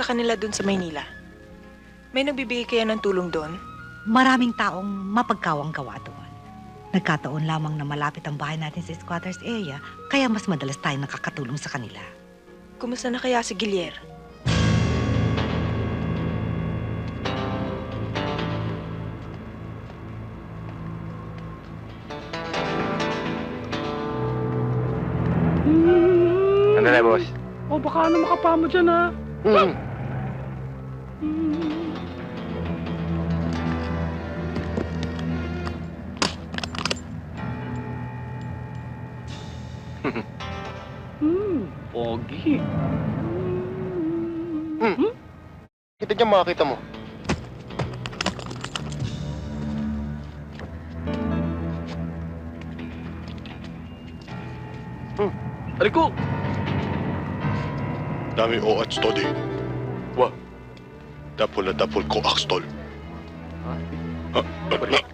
sa kanila dun sa Maynila. May nagbibigay kaya ng tulong doon? Maraming taong mapagkawang gawa doon. Nagkataon lamang na malapit ang bahay natin sa squatters area, kaya mas madalas tayong nakakatulong sa kanila. Kumusta na kaya si Gilier? Sandali, boss. O baka ano makapamo dyan ha. Hmm. Pogi. Hmm. Kita niya makakita mo. Aliko! Dami o at stody. Wa. Dapol na dapol ko akstol. Balik. Balik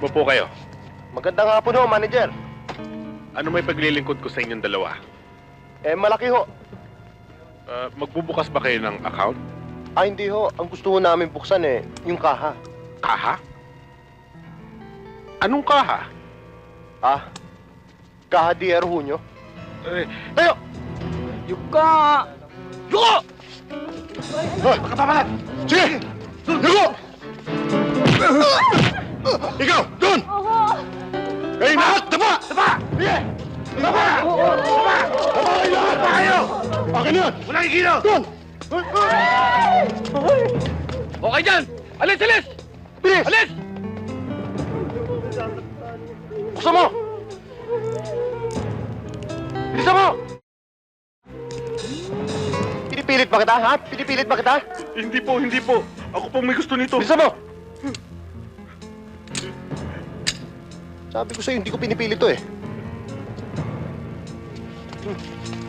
Upo kayo. Magandang hapon ho, manager. Ano may paglilingkod ko sa inyong dalawa? Eh, malaki ho. Ah, magbubukas ba kayo ng account? Ah, hindi ho. Ang gusto ho namin buksan eh, yung kaha. Kaha? Anong kaha? Ah, kaha DR ho nyo. Eh, Tayo! Yuka! Yuka! Hoy! Makapapalat! Sige! Yugo! Ikaw! Doon! Kayo lahat! Daba! Daba! Sige! Daba! Daba! Daba kayo lahat! Daba kayo! Akin na yan! Walang ikino! Doon! Okay dyan! Alis, alis! Bilis! Alis! Buksan mo! Bilisan mo! Pinipilit ba kita, ha? Pinipilit ba kita? hindi po, hindi po. Ako po may gusto nito. Bilisan mo! Sabi ko sa'yo, hindi ko pinipilit to eh. Hoy!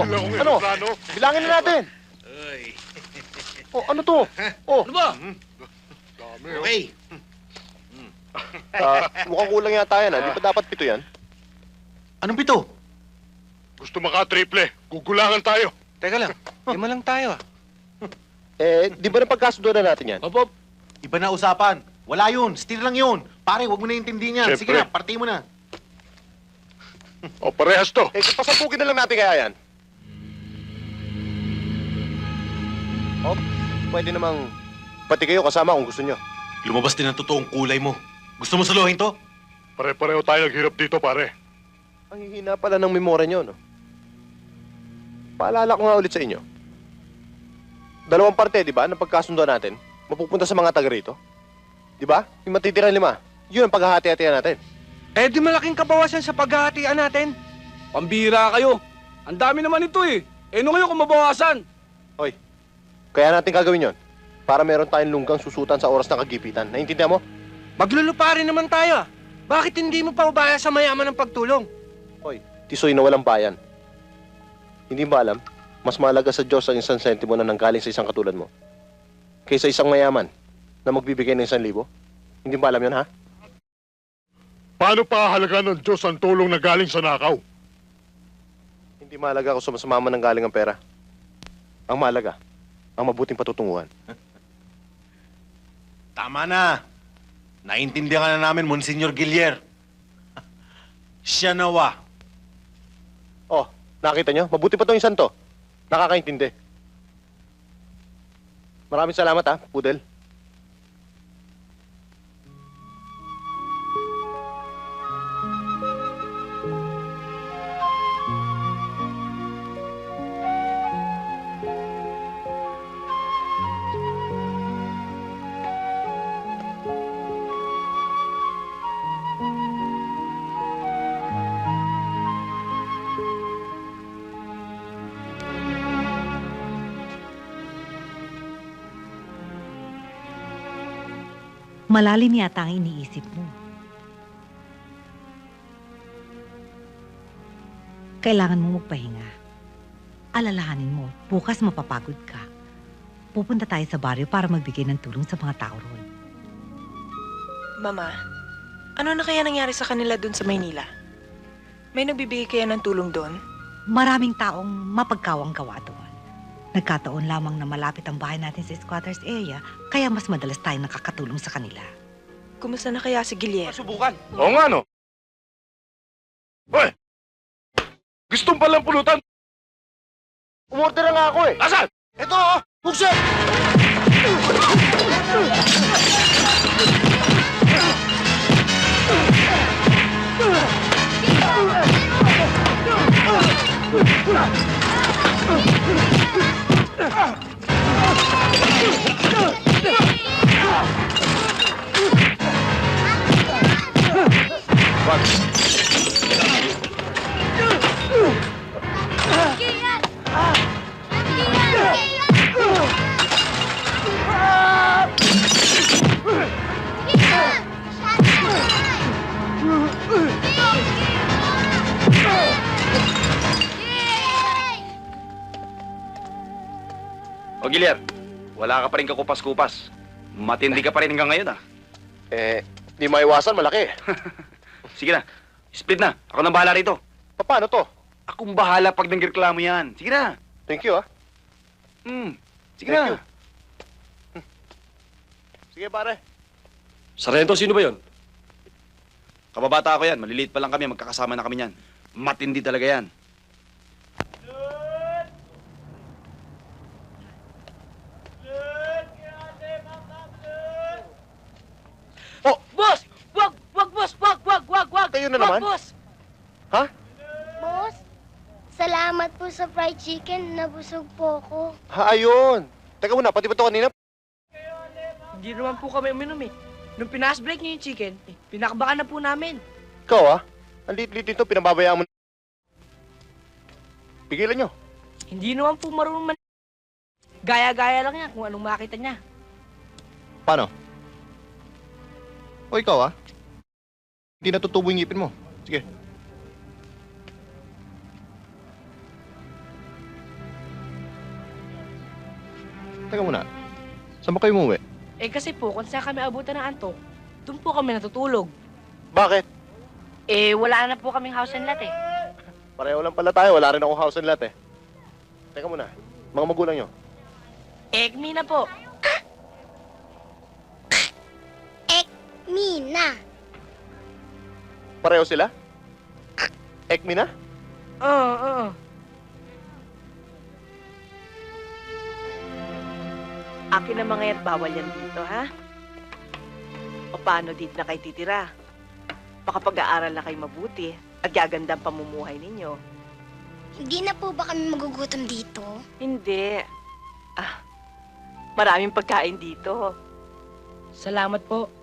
Oh, ano? Bilangin na natin. Oh, ano to? Oh, Ano ba? Dami, oh. Okay. ah, mukhang kulang yata yan. ah. Di ba dapat pito yan? Anong pito? Gusto maka-triple. Gugulangan tayo. Teka lang, lima lang tayo ah. Eh, di ba na pagkasundo na natin yan? Opo. Iba na usapan. Wala yun. Steal lang yun. Pare, huwag mo na intindihin yan. Sige na, party mo na. O, parehas to. Eh, kung pasapukin na lang natin kaya yan. Pwede namang pati kayo kasama kung gusto nyo. Lumabas din ang totoong kulay mo. Gusto mo saluhin to? Pare-pareho tayo naghirap dito, pare. Ang hihina pala ng memorya nyo, no? Paalala ko nga ulit sa inyo. Dalawang parte, di ba, ng pagkasundo natin, mapupunta sa mga taga rito. Di ba? Yung matitirang lima, yun ang paghahati-hatian natin. Eh di malaking kabawasan sa paghahatian natin. Pambira kayo. Ang dami naman ito eh. Eh ano kayo kung mabawasan? Kaya natin gagawin yon para meron tayong lunggang susutan sa oras ng kagipitan. Naintindihan mo? Maglulupa rin naman tayo. Bakit hindi mo pa ubaya sa mayaman ng pagtulong? Tisoy na walang bayan. Hindi ba alam, mas mahalaga sa Diyos ang isang sentimo na nanggaling sa isang katulad mo kaysa isang mayaman na magbibigay ng isang libo? Hindi ba alam yun, ha? Paano pahalaga ng Diyos ang tulong na galing sa nakaw? Hindi mahalaga kung sumasama ng galing ang pera. Ang mahalaga, ang mabuting patutunguhan. Tama na. Naintindihan na namin, Monsignor Gilier. Siya nawa. Oh, nakita nyo? Mabuti pa tong isang to. Nakakaintindi. Maraming salamat ha, Pudel. Malalim yata ang iniisip mo. Kailangan mo magpahinga. Alalahanin mo, bukas mapapagod ka. Pupunta tayo sa baryo para magbigay ng tulong sa mga tao roon. Mama, ano na kaya nangyari sa kanila dun sa Maynila? May nagbibigay kaya ng tulong doon? Maraming taong mapagkawang gawa doon. Nagkataon lamang na malapit ang bahay natin sa squatters area, kaya mas madalas tayong nakakatulong sa kanila. Kumusta na kaya si Gilier? Subukan. Oo nga, no? Hoy! Gusto mo palang pulutan? Umorder na nga ako eh. Asan? Ito oh! Buksan! O Giler, wala ka pa rin kakupas-kupas. Matindi ka pa rin hanggang ngayon ah. Eh, di maiwasan, malaki. Sige na, split na. Ako nang bahala rito. Paano to? Akong bahala pag nangreklamo yan. Sige na. Thank you ah. Hmm. Sige Thank na. you. Sige pare. Sarento, sino ba yon? Kababata ako yan. Maliliit pa lang kami. Magkakasama na kami yan. Matindi talaga yan. Oh! Boss! Wag! Wag, boss! Wag! Wag! Wag! Wag! Kayo na Wag, naman? boss! Boss, salamat po sa fried chicken. Nabusog po ako. Ha, ayun. Teka muna, pati ba to kanina? Hindi naman po kami uminom eh. Nung pinas-break niyo yung chicken, eh, pinakabakan na po namin. Ikaw ah. Ang liit-liit nito, pinababayaan mo. Pigilan nyo. Hindi naman po marunong man... Gaya-gaya lang yan kung anong makita niya. Paano? O ikaw ah. Hindi natutubo yung ngipin mo. Sige. Teka muna. Saan ba kayo umuwi? Eh kasi po, kung saan kami abutan ng antok, doon po kami natutulog. Bakit? Eh, wala na po kaming house and lot eh. Pareho lang pala tayo. Wala rin akong house and lot eh. Teka muna. Mga magulang nyo. Eh, Mina po. Ekmina. Pareho sila? Ekmi na? Oo, oo. Akin na mga yan, bawal yan dito, ha? O paano dito na kayo titira? Makapag-aaral na kayo mabuti at gaganda ang pamumuhay ninyo. Hindi na po ba kami magugutom dito? Hindi. Ah, maraming pagkain dito. Salamat po.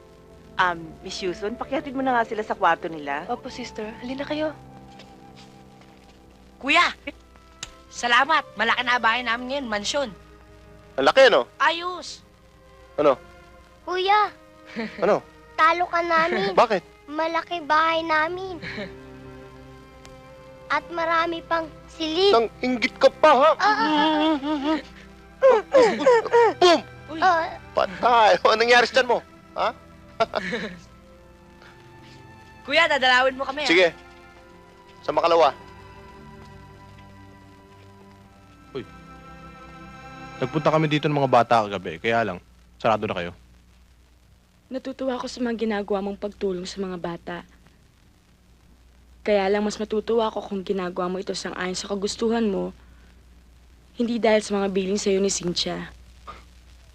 Um, Miss Yuson, pakihatid mo na nga sila sa kwarto nila. Opo, sister. Halina kayo. Kuya! Salamat. Malaki na bahay namin ngayon. Mansyon. Ang laki, no? Ayos! Kuya, Ano? talo ka namin. Bakit? Malaki bahay namin. At marami pang silid. Nang inggit ka pa, ha? Ah, Boom! Uy, ah, Patay! Ano nangyari sa tiyan mo? kuya, dadalawin mo kami. ah. Sige. Sa makalawa. Uy. Nagpunta kami dito ng mga bata kagabi. Kaya lang, sarado na kayo. Natutuwa ako sa mga ginagawa mong pagtulong sa mga bata. Kaya lang mas matutuwa ako kung ginagawa mo ito sang ayon sa kagustuhan mo, hindi dahil sa mga biling sa'yo ni Cynthia.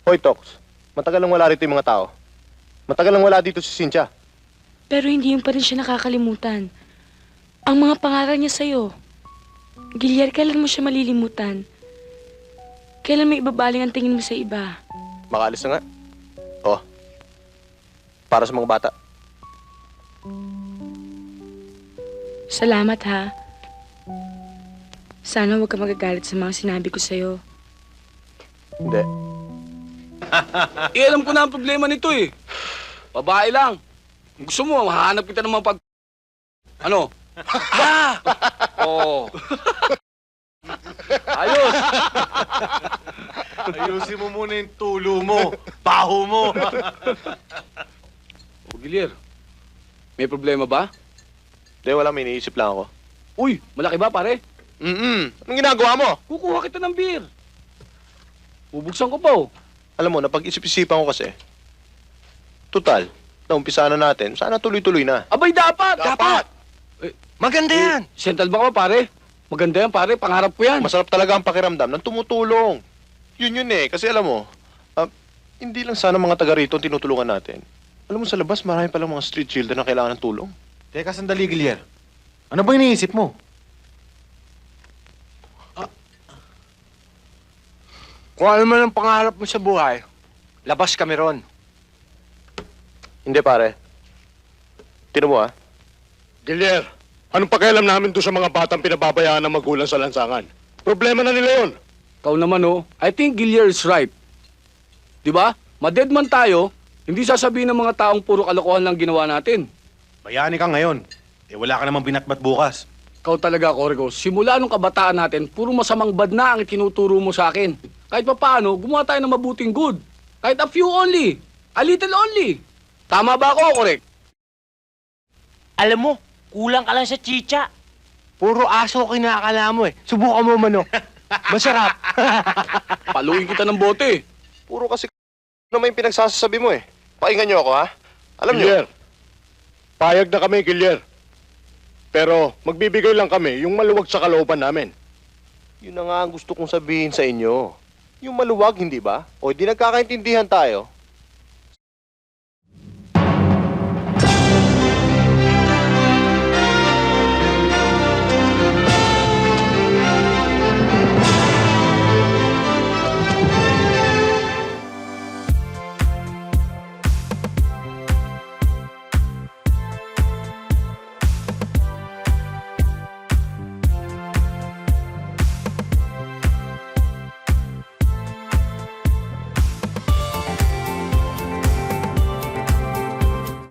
Hoy, Tox. Matagal lang wala rito yung mga tao. Matagal lang wala dito si Cynthia. Pero hindi yung pa rin siya nakakalimutan. Ang mga pangaral niya sa'yo. Gilyar, kailan mo siya malilimutan? Kailan may ibabaling ang tingin mo sa iba? Makaalis na nga. Oh. Para sa mga bata. Salamat ha. Sana huwag ka magagalit sa mga sinabi ko sa'yo. Hindi. Eh, alam ko na ang problema nito eh. Babae lang. Kung Gusto mo, mahanap kita ng mga pag... Ano? ah! Oo. Ayos! Ayusin mo muna yung tulo mo. Baho mo. O, Gilir, may problema ba? Hindi, wala. May iniisip lang ako. Uy, malaki ba pare? Mm-mm. Anong ginagawa mo? Kukuha kita ng beer. Bubuksan ko pa oh. Alam mo, napag-isip-isipan ko kasi. Total, naumpisa na natin. Sana tuloy-tuloy na. Abay, dapat! Dapat! Maganda yan! Central ba ka pare? Maganda yan pare, pangarap ko yan. Masarap talaga ang pakiramdam ng tumutulong. Yun yun eh. Kasi alam mo, ah, hindi lang sana mga taga rito ang tinutulungan natin. Alam mo, sa labas, marami palang mga street children na kailangan ng tulong. Teka, sandali, Gilier. Ano ba iniisip mo? Kung ano man ang pangarap mo sa buhay, labas kami ron. Hindi, pare. Tinan mo, ah. Gilier, anong pakialam namin doon sa mga batang pinababayaan ng magulang sa lansangan? Problema na nila yon. Ikaw naman oh, I think Gillier is right. Di ba? Maded man tayo, hindi sasabihin ng mga taong puro kalokohan lang ginawa natin. Bayani ka ngayon. Eh, wala ka namang binatbat bukas. Ikaw talaga, Corrigo. Simula nung kabataan natin, puro masamang bad na ang itinuturo mo sa akin. Kahit pa paano, gumawa tayo ng mabuting good. Kahit a few only. A little only. Tama ba ako, correct? Alam mo, kulang ka lang sa chicha. Puro aso kinakala mo eh. Subukan mo manok. Masarap. Paluin kita ng bote. Puro kasi naman yung pinagsasabi mo eh. Pakinggan niyo ako, ha? Alam niyo, payag na kami, Gilier. Pero magbibigay lang kami yung maluwag sa kalooban namin. yun na nga ang gusto kong sabihin sa inyo. Yung maluwag, hindi ba? O di nagkakaintindihan tayo,